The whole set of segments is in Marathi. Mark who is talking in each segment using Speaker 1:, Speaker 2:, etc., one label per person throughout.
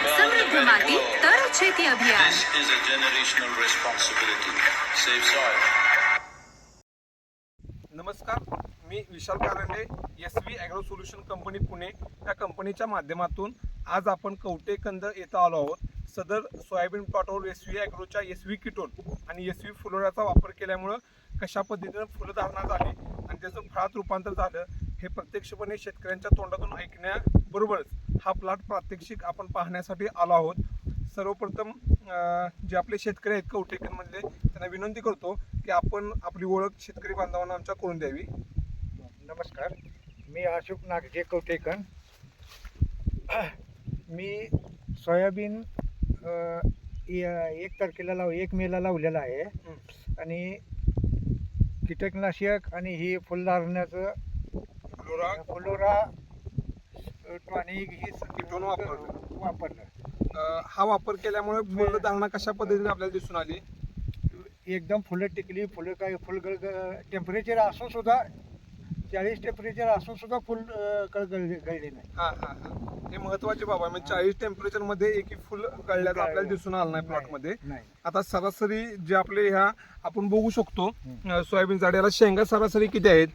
Speaker 1: સમૃદ્ધ માટી તર છેતી અભિયાન
Speaker 2: This is a generational responsibility. Save soil.
Speaker 3: नमस्कार मी Vishal Karande S V agro solution company Pune या कंपनीच्या माध्यमातून आज आपण कवटे कंद येथे आलो आहोत सदर सोयाबीन प्लॉटवर एस व्ही ॲग्रोच्या एस व्ही किटोन आणि एस व्ही फुलोऱ्याचा वापर केल्यामुळं कशा पद्धतीनं फुलधारणा झाली आणि त्याचं फळात रूपांतर झालं हे प्रत्यक्षपणे शेतकऱ्यांच्या तोंडातून ऐकण्याबरोबरच हा प्लॉट प्रात्यक्षिक आपण पाहण्यासाठी आलो आहोत. सर्वप्रथम जे आपले शेतकरी आहेत कवटेकनमधले त्यांना विनंती करतो की आपण आपली ओळख शेतकरी बांधवांना आमच्या करून द्यावी.
Speaker 4: नमस्कार. मी अशोक नागजे कवटेकन मी सोयाबीन एक तारखेला लाव एक मेला लावलेला आहे. आणि कीटकनाशक आणि ही फुलधारण्याचं
Speaker 3: फ्लोरा
Speaker 4: फुलोरा टॉनिक ही स-
Speaker 3: कीटोन वापरलं.
Speaker 4: वापरलं.
Speaker 3: अं, हा वापर केल्यामुळे फुलधारणा कशा पद्धतीने आपल्याला दिसून आली?
Speaker 4: एकदम फुलं टिकली फुलं काय फुल टेम्परेचर असून सुद्धा चाळीस टेम्परेचर असून सुद्धा फुल अ, गळले गळले नाही.
Speaker 3: हा हा हा. हे महत्वाची बाब आहे म्हणजे चाळीस टेम्परेचरमध्ये एकही फुल गळल्याचं आपल्याला दिसून आलं नाही प्लॉटमध्ये.
Speaker 4: नाही.
Speaker 3: आता सरासरी जे आपले ह्या आपण बघू शकतो अं, सोयाबीन झाडाला शेंगा सरासरी किती आहेत?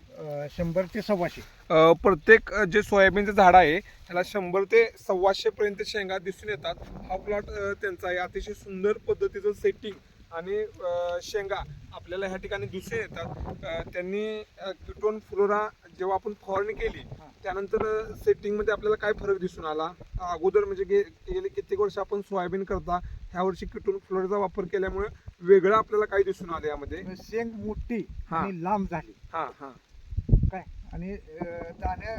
Speaker 4: शंभर ते सव्वाशे.
Speaker 3: अ, प्रत्येक अ, जे सोयाबीनचं झाड आहे त्याला शंभर ते सव्वाशे पर्यंत शेंगा दिसून येतात. हा प्लॉट त्यांचा आहे. अतिशय सुंदर पद्धतीचं सेटिंग आणि अ, शेंगा आपल्याला ह्या ठिकाणी दिसून येतात. अ, त्यांनी किटोन फ्लोरा जेव्हा आपण फवारणी केली त्यानंतर सेटिंगमध्ये आपल्याला काय फरक दिसून आला? अगोदर म्हणजे गे- गेले कित्येक वर्ष आपण सोयाबीन करता ह्या वर्षी किटोन फ्लोराचा वापर केल्यामुळे वेगळं आपल्याला काय दिसून आलं यामध्ये?
Speaker 4: शेंग मोठी
Speaker 3: हा.
Speaker 4: आणि लांब झाली.
Speaker 3: हा हा.
Speaker 4: आणि अं, दाणे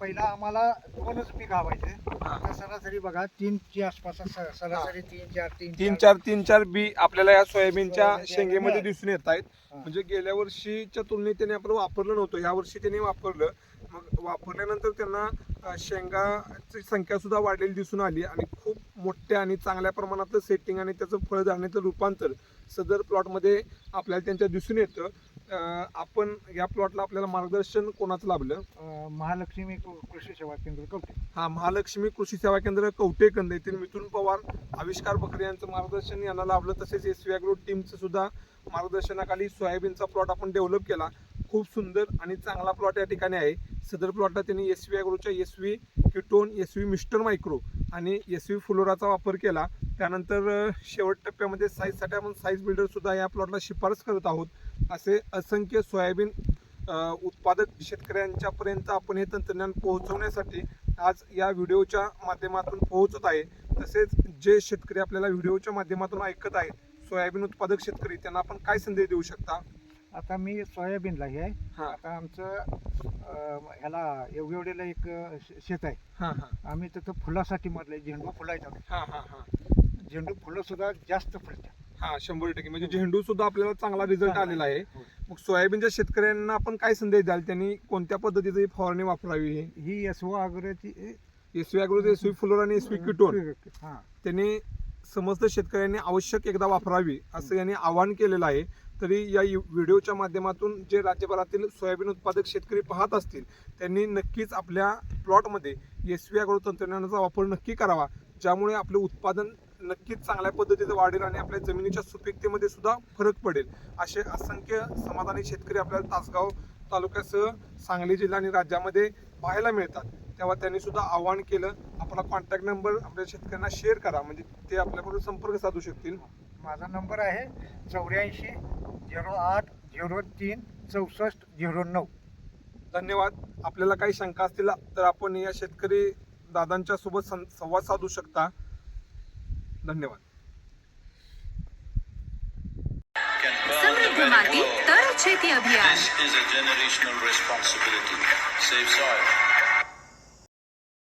Speaker 4: पहिला आम्हाला दोनच पीक हवायचे. आता सरासरी बघा तीनच्या आसपास स- सरासरी तीन चार तीन
Speaker 3: तीन चार. तीन चार बी आपल्याला या सोयाबीनच्या शेंगेमध्ये. दिसून येत आहेत
Speaker 4: हा.
Speaker 3: म्हणजे गेल्या वर्षीच्या तुलनेत त्यांनी आपण वापरलं नव्हतं. या वर्षी त्यांनी वापरलं. मग वापरल्यानंतर त्यांना अं, शेंगाची संख्या सुद्धा वाढलेली दिसून आली आणि खूप मोठ्या आणि चांगल्या प्रमाणातलं सेटिंग आणि त्याचं फळ जाण्याचं रूपांतर सदर प्लॉटमध्ये आपल्याला त्यांच्या दिसून येतं. आपण या प्लॉटला आपल्याला मार्गदर्शन कोणाचं लाभलं?
Speaker 4: अं, महालक्ष्मी कृषी सेवा केंद्र कवठे?
Speaker 3: हा महालक्ष्मी कृषी सेवा केंद्र कवटेकंद येथील मिथुन पवार आविष्कार बकरे यांचं मार्गदर्शन यांना लाभलं. तसेच एस व्ही अॅग्रो टीमचं सुद्धा मार्गदर्शनाखाली सोयाबीनचा प्लॉट आपण डेव्हलप केला. खूप सुंदर आणि चांगला प्लॉट या ठिकाणी आहे. सदर प्लॉटला त्यांनी एस व्ही अॅग्रोच्या S V ketone S V mister micro आणि एस व्ही फ्लोराचा वापर केला. त्यानंतर अं, शेवट टप्प्यामध्ये साईजसाठी आपण साईज बिल्डर सुद्धा या प्लॉटला शिफारस करत आहोत. असे असंख्य सोयाबीन उत्पादक शेतकऱ्यांच्यापर्यंत आपण हे तंत्रज्ञान पोहोचवण्यासाठी आज या व्हिडिओच्या माध्यमातून पोहोचत आहे. तसेच जे शेतकरी आपल्याला व्हिडिओच्या माध्यमातून ऐकत आहेत सोयाबीन उत्पादक शेतकरी त्यांना आपण काय संदेश देऊ शकता?
Speaker 4: आता मी सोयाबीनला हे आहे.
Speaker 3: हा.
Speaker 4: आता आमचं ह्याला एवढेला एक शेत आहे.
Speaker 3: हा हा.
Speaker 4: आम्ही तिथं फुलासाठी म्हटलंय झेंडू फुलायचं.
Speaker 3: हा हा हा.
Speaker 4: झेंडू फुलं सुद्धा जास्त फुलतात.
Speaker 3: हा शंभर टक्के. म्हणजे झेंडू सुद्धा आपल्याला चांगला रिझल्ट आलेला आहे.
Speaker 4: हो.
Speaker 3: मग सोयाबीनच्या शेतकऱ्यांना आपण काय संदेश द्याल? त्यांनी कोणत्या पद्धतीची फवारणी वापरावी
Speaker 4: ही? यसो आग्रची
Speaker 3: S V agro S V flora आणि एस व्ही किटोन
Speaker 4: हा.
Speaker 3: त्यांनी समस्त शेतकऱ्यांनी आवश्यक एकदा वापरावी असं यांनी आवाहन केलेलं आहे. तरी या व्हिडिओच्या माध्यमातून जे राज्यभरातील सोयाबीन उत्पादक शेतकरी पाहत असतील त्यांनी नक्कीच आपल्या प्लॉटमध्ये एस व्ही अॅग्रो तंत्रज्ञानाचा वापर नक्की करावा. ज्यामुळे आपले उत्पादन नक्कीच चांगल्या पद्धतीचं वाढेल आणि आपल्या जमिनीच्या सुपीकतेमध्ये सुद्धा फरक पडेल. असे असंख्य समाधानी शेतकरी आपल्याला तासगाव तालुक्यासह सांगली जिल्हा आणि राज्यामध्ये पाहायला मिळतात. तेव्हा त्यांनी सुद्धा आवाहन केलं. आपला कॉन्टॅक्ट नंबर आपल्या शेतकऱ्यांना शेअर करा. म्हणजे ते आपल्याबरोबर संपर्क साधू शकतील.
Speaker 4: माझा नंबर आहे चौऱ्याऐंशी झिरो आठ झिरो तीन चौसष्ट झिरो नऊ.
Speaker 3: धन्यवाद. आपल्याला काही शंका असतील तर आपण या शेतकरी दादांच्या सोबत सं- संवाद साधू शकता. धन्यवाद.
Speaker 2: समृद्ध माती तर शेती अभियान.